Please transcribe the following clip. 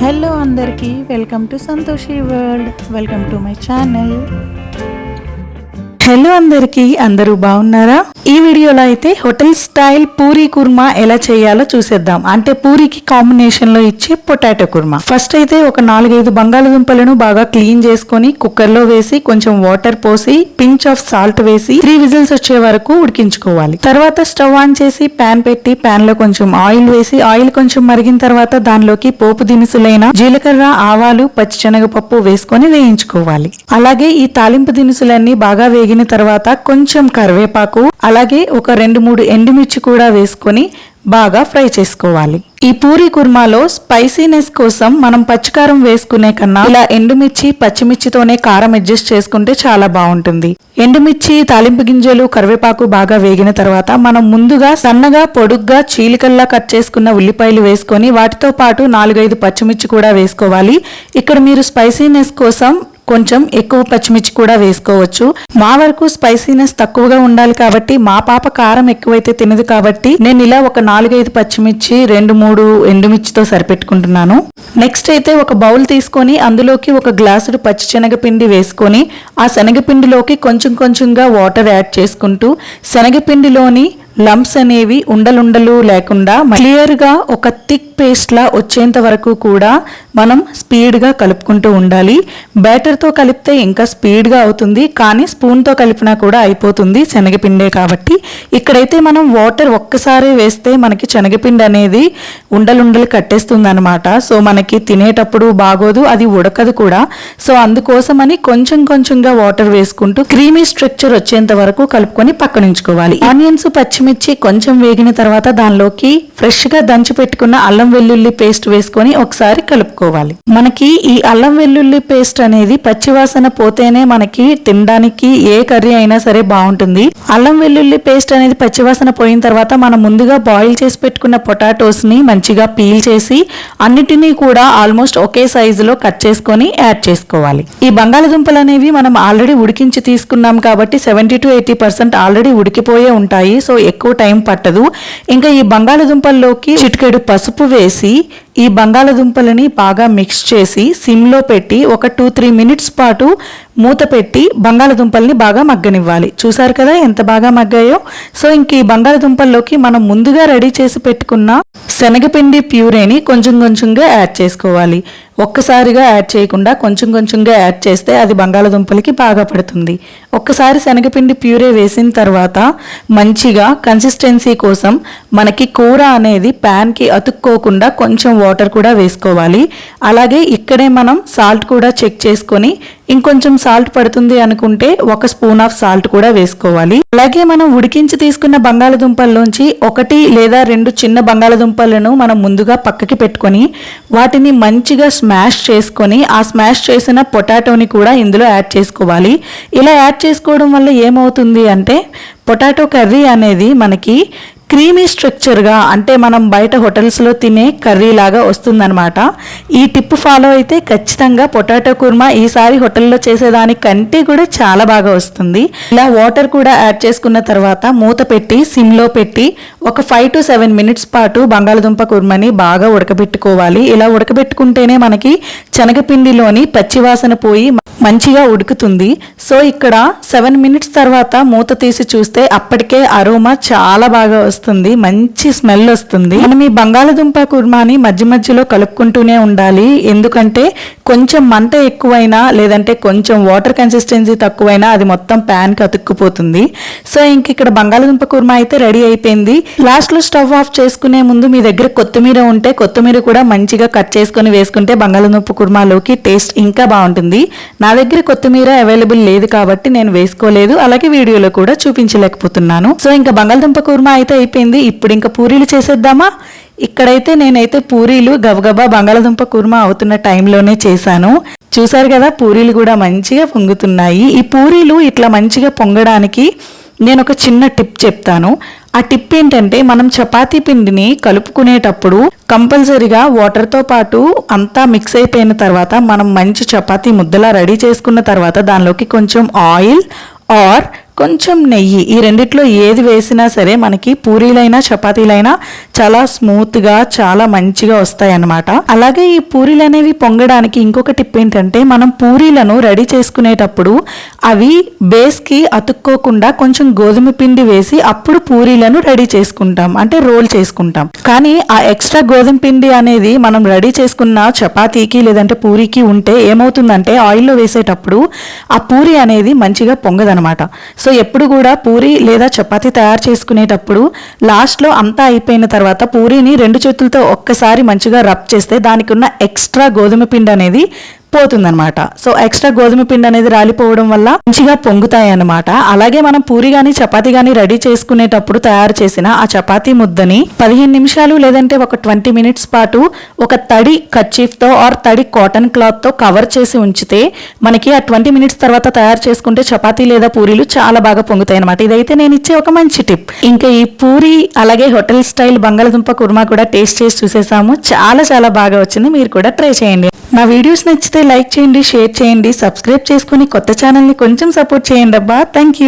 Hello అందరికీ welcome to Santoshi world welcome to my channel. Hello అందరికీ అందరూ బాగున్నారా? ఈ వీడియోలో అయితే హోటల్ స్టైల్ పూరీ కుర్మా ఎలా చేయాలో చూసేద్దాం. అంటే పూరీకి కాంబినేషన్లో ఇచ్చే పొటాటో కుర్మా. ఫస్ట్ అయితే ఒక నాలుగైదు బంగాళదుంపలను బాగా క్లీన్ చేసుకొని కుక్కర్లో వేసి కొంచెం వాటర్ పోసి పించ్ ఆఫ్ సాల్ట్ వేసి త్రీ విజిల్స్ వచ్చే వరకు ఉడికించుకోవాలి. తర్వాత స్టవ్ ఆన్ చేసి పాన్ పెట్టి పాన్లో కొంచెం ఆయిల్ వేసి ఆయిల్ కొంచెం మరిగిన తర్వాత దానిలోకి పోపు దినుసులైన జీలకర్ర ఆవాలు పచ్చిశనగపప్పు వేసుకొని వేయించుకోవాలి. అలాగే ఈ తాలింపు దినుసులన్నీ బాగా వేగిన తర్వాత కొంచెం కరివేపాకు అలాగే ఒక రెండు మూడు ఎండుమిర్చి కూడా వేసుకొని బాగా ఫ్రై చేసుకోవాలి. ఈ పూరి కుర్మాలో స్పైసీనెస్ కోసం మనం పచ్చికారం వేసుకునే కన్నా ఇలా ఎండుమిర్చి పచ్చిమిర్చితోనే కారం అడ్జస్ట్ చేసుకుంటే చాలా బాగుంటుంది. ఎండుమిర్చి తాలింపు గింజలు కరివేపాకు బాగా వేగిన తర్వాత మనం ముందుగా సన్నగా పొడుగ్గా చీలికల్లా కట్ చేసుకున్న ఉల్లిపాయలు వేసుకొని వాటితో పాటు నాలుగైదు పచ్చిమిర్చి కూడా వేసుకోవాలి. ఇక్కడ మీరు స్పైసీనెస్ కోసం కొంచెం ఎక్కువ పచ్చిమిర్చి కూడా వేసుకోవచ్చు. మా వరకు స్పైసీనెస్ తక్కువగా ఉండాలి కాబట్టి మా పాప కారం ఎక్కువైతే తినదు కాబట్టి నేను ఇలా ఒక నాలుగైదు పచ్చిమిర్చి రెండు మూడు ఎండుమిర్చితో సరిపెట్టుకుంటున్నాను. నెక్స్ట్ అయితే ఒక బౌల్ తీసుకొని అందులోకి ఒక గ్లాసుడు పచ్చి శనగపిండి వేసుకొని ఆ శనగపిండిలోకి కొంచెం కొంచెంగా వాటర్ యాడ్ చేసుకుంటూ శనగపిండిలోని లంప్స్ అనేవి ఉండలుండలు లేకుండా క్లియర్గా ఒక థిక్ పేస్ట్ లా వచ్చేంత వరకు కూడా మనం స్పీడ్గా కలుపుకుంటూ ఉండాలి. బ్యాటర్తో కలిపితే ఇంకా స్పీడ్గా అవుతుంది కానీ స్పూన్తో కలిపినా కూడా అయిపోతుంది శనగపిండే కాబట్టి. ఇక్కడైతే మనం వాటర్ ఒక్కసారి వేస్తే మనకి శనగపిండి అనేది ఉండలుండలు కట్టేస్తుంది అనమాట సో మనకి తినేటప్పుడు బాగోదు అది ఉడకదు కూడా. సో అందుకోసమని కొంచెం కొంచెంగా వాటర్ వేసుకుంటూ క్రీమీ స్ట్రక్చర్ వచ్చేంత వరకు కలుపుకొని పక్కనుంచుకోవాలి. ఆనియన్స్ పచ్చిమిర్చి కొంచెం వేగిన తర్వాత దానిలోకి ఫ్రెష్గా దంచి పెట్టుకున్న అల్లం వెల్లుల్లి పేస్ట్ వేసుకొని ఒకసారి కలుపుకోవాలి. మనకి ఈ అల్లం వెల్లుల్లి పేస్ట్ అనేది పచ్చివాసన పోతేనే మనకి తినడానికి ఏ కర్రీ అయినా సరే బాగుంటుంది. అల్లం వెల్లుల్లి పేస్ట్ అనేది పచ్చివాసన పోయిన తర్వాత మనం ముందుగా బాయిల్ చేసి పెట్టుకున్న పొటాటోస్ని మంచిగా పీల్ చేసి అన్నిటినీ కూడా ఆల్మోస్ట్ ఒకే సైజులో కట్ చేసుకొని యాడ్ చేసుకోవాలి. ఈ బంగాళదుంపలు అనేవి మనం ఆల్రెడీ ఉడికించి తీసుకున్నాం కాబట్టి seventy to eighty percent already ఉడికిపోయే ఉంటాయి. సో ఎక్కువ టైం పట్టదు. ఇంకా ఈ బంగాళదుంపల్లోకి చిటికెడు పసుపు వేసి ఈ బంగాళదుంపలని బాగా మిక్స్ చేసి సిమ్లో పెట్టి ఒక టూ త్రీ మినిట్స్ పాటు మూత పెట్టి బంగాళదుంపల్ని బాగా మగ్గనివ్వాలి. చూసారు కదా ఎంత బాగా మగ్గాయో? సో ఇంక ఈ బంగాళదుంపల్లోకి మనం ముందుగా రెడీ చేసి పెట్టుకున్న శనగపిండి ప్యూరేని కొంచెం కొంచెంగా యాడ్ చేసుకోవాలి. ఒక్కసారిగా యాడ్ చేయకుండా కొంచెం కొంచెంగా యాడ్ చేస్తే అది బంగాళదుంపలకి బాగా పడుతుంది. ఒక్కసారి శనగపిండి ప్యూరే వేసిన తర్వాత మంచిగా కన్సిస్టెన్సీ కోసం మనకి కూర అనేది ప్యాన్కి అతుక్కోకుండా కొంచెం వాటర్ కూడా వేసుకోవాలి. అలాగే ఇక్కడే మనం సాల్ట్ కూడా చెక్ చేసుకొని ఇంకొంచెం సాల్ట్ పడుతుంది అనుకుంటే ఒక స్పూన్ ఆఫ్ సాల్ట్ కూడా వేసుకోవాలి. అలాగే మనం ఉడికించి తీసుకున్న బంగాళదుంపల్లోంచి ఒకటి లేదా రెండు చిన్న బంగాళదుంపలను మనం ముందుగా పక్కకి పెట్టుకొని వాటిని మంచిగా స్మాష్ చేసుకొని ఆ స్మాష్ చేసిన పొటాటోని కూడా ఇందులో యాడ్ చేసుకోవాలి. ఇలా యాడ్ చేసుకోవడం వల్ల ఏమవుతుంది అంటే పొటాటో కర్రీ అనేది మనకి క్రీమీ స్ట్రక్చర్గా అంటే మనం బయట హోటల్స్లో తినే కర్రీ లాగా వస్తుందన్నమాట. ఈ టిప్ ఫాలో అయితే ఖచ్చితంగా పొటాటో కుర్మా ఈసారి హోటల్లో చేసేదానికంటే కూడా చాలా బాగా వస్తుంది. ఇలా వాటర్ కూడా యాడ్ చేసుకున్న తర్వాత మూత పెట్టి సిమ్లో పెట్టి ఒక ఫైవ్ టు సెవెన్ మినిట్స్ పాటు బంగాళదుంప కుర్మని బాగా ఉడకబెట్టుకోవాలి. ఇలా ఉడకబెట్టుకుంటేనే మనకి శనగపిండిలోని పచ్చివాసన పోయి మంచిగా ఉడుకుతుంది. సో ఇక్కడ సెవెన్ మినిట్స్ తర్వాత మూత తీసి చూస్తే అప్పటికే అరోమా చాలా బాగా వస్తుంది. మంచి స్మెల్ వస్తుంది. మనం ఈ బంగాళదుంప కుర్మాని మధ్య మధ్యలో కలుపుకుంటూనే ఉండాలి. ఎందుకంటే కొంచెం మంట ఎక్కువైనా లేదంటే కొంచెం వాటర్ కన్సిస్టెన్సీ తక్కువైనా అది మొత్తం ప్యాన్కి అతుక్కుపోతుంది. సో ఇంక ఇక్కడ బంగాళదుంప కుర్మా అయితే రెడీ అయిపోయింది. లాస్ట్లో స్టవ్ ఆఫ్ చేసుకునే ముందు మీ దగ్గర కొత్తిమీర ఉంటే కొత్తిమీర కూడా మంచిగా కట్ చేసుకొని వేసుకుంటే బంగాళదుంప కుర్మాలోకి టేస్ట్ ఇంకా బాగుంటుంది. నా దగ్గర కొత్తిమీర అవైలబుల్ లేదు కాబట్టి నేను వేసుకోలేదు. అలాగే వీడియోలో కూడా చూపించలేకపోతున్నాను. సో ఇంకా బంగాళదుంప కుర్మా అయితే అయిపోయింది. ఇప్పుడు ఇంకా పూరీలు చేసేద్దామా? ఇక్కడైతే నేనైతే పూరీలు గబగబా బంగాళదుంప కుర్మా అవుతున్న టైంలోనే చేశాను. చూసారు కదా పూరీలు కూడా మంచిగా పొంగుతున్నాయి. ఈ పూరీలు ఇట్లా మంచిగా పొంగడానికి నేను ఒక చిన్న టిప్ చెప్తాను. ఆ టిప్ ఏంటంటే మనం చపాతీ పిండిని కలుపుకునేటప్పుడు కంపల్సరీగా వాటర్తో పాటు అంతా మిక్స్ అయిపోయిన తర్వాత మనం మంచి చపాతీ ముద్దలా రెడీ చేసుకున్న తర్వాత దానిలోకి కొంచెం ఆయిల్ ఆర్ కొంచెం నెయ్యి. ఈ రెండిట్లో ఏది వేసినా సరే మనకి పూరీలైనా చపాతీలైనా చాలా స్మూత్గా చాలా మంచిగా వస్తాయి అన్నమాట అలాగే ఈ పూరీలు అనేవి పొంగడానికి ఇంకొక టిప్ ఏంటంటే మనం పూరీలను రెడీ చేసుకునేటప్పుడు అవి బేస్కి అతుక్కోకుండా కొంచెం గోధుమ పిండి వేసి అప్పుడు పూరీలను రెడీ చేసుకుంటాం. అంటే రోల్ చేసుకుంటాం. కానీ ఆ ఎక్స్ట్రా గోధుమ పిండి అనేది మనం రెడీ చేసుకున్న చపాతీకి లేదంటే పూరీకి ఉంటే ఏమవుతుందంటే ఆయిల్లో వేసేటప్పుడు ఆ పూరి అనేది మంచిగా పొంగదనమాట సో ఎప్పుడు కూడా పూరి లేదా చపాతీ తయారు చేసుకునేటప్పుడు లాస్ట్లో అంతా అయిపోయిన తర్వాత పూరీని రెండు చేతులతో ఒక్కసారి మంచిగా రబ్ చేస్తే దానికి ఉన్న ఎక్స్ట్రా గోధుమ పిండి అనేది పోతుందనమాట సో ఎక్స్ట్రా గోధుమ పిండి అనేది రాలిపోవడం వల్ల మంచిగా పొంగుతాయి అనమాట అలాగే మనం పూరి గాని చపాతి గాని రెడీ చేసుకునేటప్పుడు తయారు చేసిన ఆ చపాతీ ముద్దని పదిహేను నిమిషాలు లేదంటే ఒక ట్వంటీ మినిట్స్ పాటు ఒక తడి కర్చీఫ్తో ఆర్ తడి కాటన్ క్లాత్తో కవర్ చేసి ఉంచితే మనకి ఆ ట్వంటీ మినిట్స్ తర్వాత తయారు చేసుకుంటే చపాతీ లేదా పూరీలు చాలా బాగా పొంగుతాయి అనమాట ఇదైతే నేను ఇచ్చే ఒక మంచి టిప్. ఇంకా ఈ పూరి అలాగే హోటల్ స్టైల్ బంగాళదుంప కుర్మా కూడా టేస్ట్ చేసి చూసేసాము. చాలా చాలా బాగా వచ్చింది. మీరు కూడా ట్రై చేయండి. నా వీడియోస్ నచ్చితే లైక్ చేయండి షేర్ చేయండి సబ్స్క్రైబ్ చేసుకుని కొత్త ఛానల్ని కొంచెం సపోర్ట్ చేయండి అబ్బా థ్యాంక్ యూ